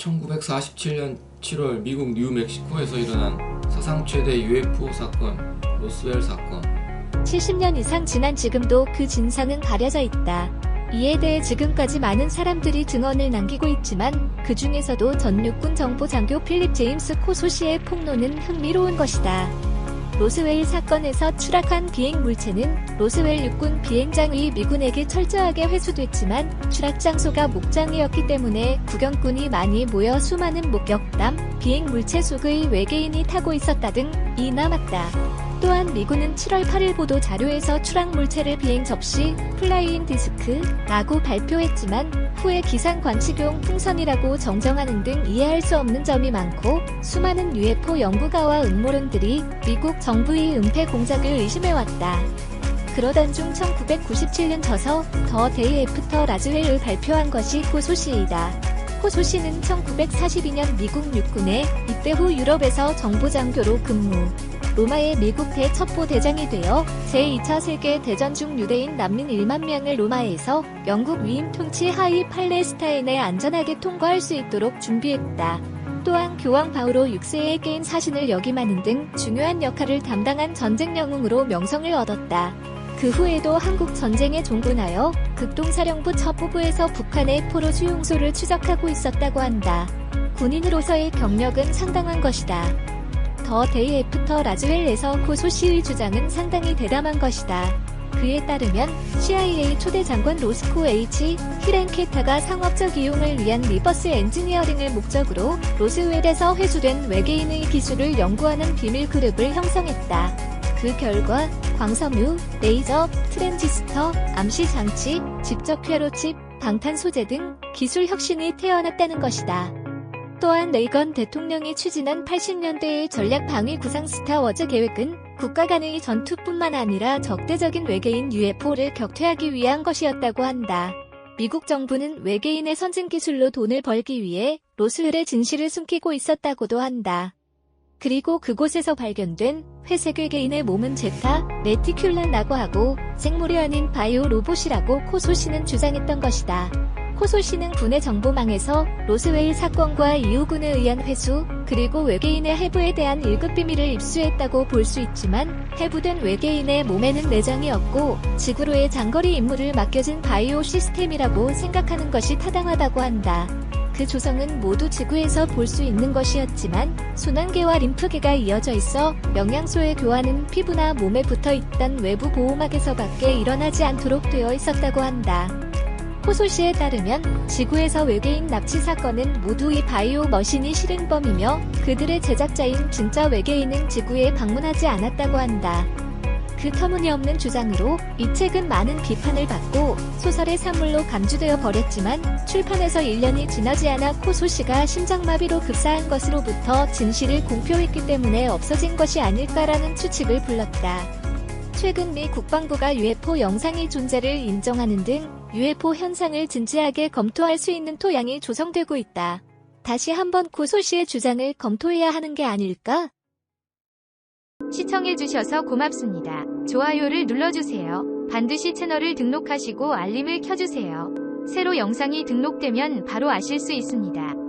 1947년 7월 미국 뉴멕시코에서 일어난 사상 최대 UFO 사건, 로스웰 사건. 70년 이상 지난 지금도 그 진상은 가려져 있다. 이에 대해 지금까지 많은 사람들이 증언을 남기고 있지만 그 중에서도 전 육군 정보 장교 필립 제임스 코소 씨의 폭로는 흥미로운 것이다. 로스웰 사건에서 추락한 비행 물체는 로스웰 육군 비행장의 미군에게 철저하게 회수됐지만 추락 장소가 목장이었기 때문에 구경꾼이 많이 모여 수많은 목격담, 비행 물체 속의 외계인이 타고 있었다 등 이 남았다. 또한 미군은 7월 8일 보도 자료에서 추락 물체를 비행 접시 플라이인 디스크라고 발표했지만 후에 기상 관측용 풍선이라고 정정하는 등 이해할 수 없는 점이 많고 수많은 UFO 연구가와 음모론들이 미국 정부의 은폐 공작을 의심해왔다. 그러던 중 1997년 저서 더 데이 애프터 라즈웰을 발표한 것이 호소시이다. 호소시는 1942년 미국 육군에 입대 후 유럽에서 정보장교로 근무. 로마의 미국 대첩보 대장이 되어 제2차 세계 대전 중 유대인 난민 1만 명을 로마에서 영국 위임 통치 하위 팔레스타인에 안전하게 통과할 수 있도록 준비했다. 또한 교황 바오로 6세의 개인 사신을 역임하는 등 중요한 역할을 담당한 전쟁 영웅으로 명성을 얻었다. 그 후에도 한국 전쟁에 종군하여 극동사령부 첩보부에서 북한의 포로 수용소를 추적하고 있었다고 한다. 군인으로서의 경력은 상당한 것이다. 더 데이 애프터 라즈웰에서 고소 시의 주장은 상당히 대담한 것이다. 그에 따르면 CIA 초대 장관 로스코 H. 히렌케타가 상업적 이용을 위한 리버스 엔지니어링을 목적으로 로스웰에서 회수된 외계인의 기술을 연구하는 비밀 그룹을 형성했다. 그 결과 광섬유, 레이저, 트랜지스터, 암시 장치, 직접 회로칩, 방탄 소재 등 기술 혁신이 태어났다는 것이다. 또한 레이건 대통령이 추진한 80년대의 전략 방위 구상 스타워즈 계획은 국가 간의 전투뿐만 아니라 적대적인 외계인 UFO를 격퇴하기 위한 것이었다고 한다. 미국 정부는 외계인의 선진 기술로 돈을 벌기 위해 로스웰의 진실을 숨기고 있었다고도 한다. 그리고 그곳에서 발견된 회색 외계인의 몸은 제타, 레티큘라라고 하고 생물이 아닌 바이오 로봇이라고 코소씨는 주장했던 것이다. 코소씨는 군의 정보망에서 로스웨일 사건과 이후군에 의한 회수, 그리고 외계인의 해부에 대한 1급 비밀을 입수했다고 볼 수 있지만 해부된 외계인의 몸에는 내장이 없고 지구로의 장거리 임무를 맡겨진 바이오 시스템이라고 생각하는 것이 타당하다고 한다. 그 조성은 모두 지구에서 볼 수 있는 것이었지만 순환계와 림프계가 이어져 있어 영양소의 교환은 피부나 몸에 붙어 있던 외부 보호막에서밖에 일어나지 않도록 되어 있었다고 한다. 호소시에 따르면 지구에서 외계인 납치 사건은 모두 이 바이오 머신이 실행범이며 그들의 제작자인 진짜 외계인은 지구에 방문하지 않았다고 한다. 그 터무니없는 주장으로 이 책은 많은 비판을 받고 소설의 산물로 감주되어 버렸지만 출판해서 1년이 지나지 않아 코소시가 심장마비로 급사한 것으로부터 진실을 공표했기 때문에 없어진 것이 아닐까라는 추측을 불렀다. 최근 미 국방부가 UFO 영상의 존재를 인정하는 등 UFO 현상을 진지하게 검토할 수 있는 토양이 조성되고 있다. 다시 한번 고소시의 주장을 검토해야 하는 게 아닐까? 시청해주셔서 고맙습니다. 좋아요를 눌러주세요. 반드시 채널을 등록하시고 알림을 켜주세요. 새로 영상이 등록되면 바로 아실 수 있습니다.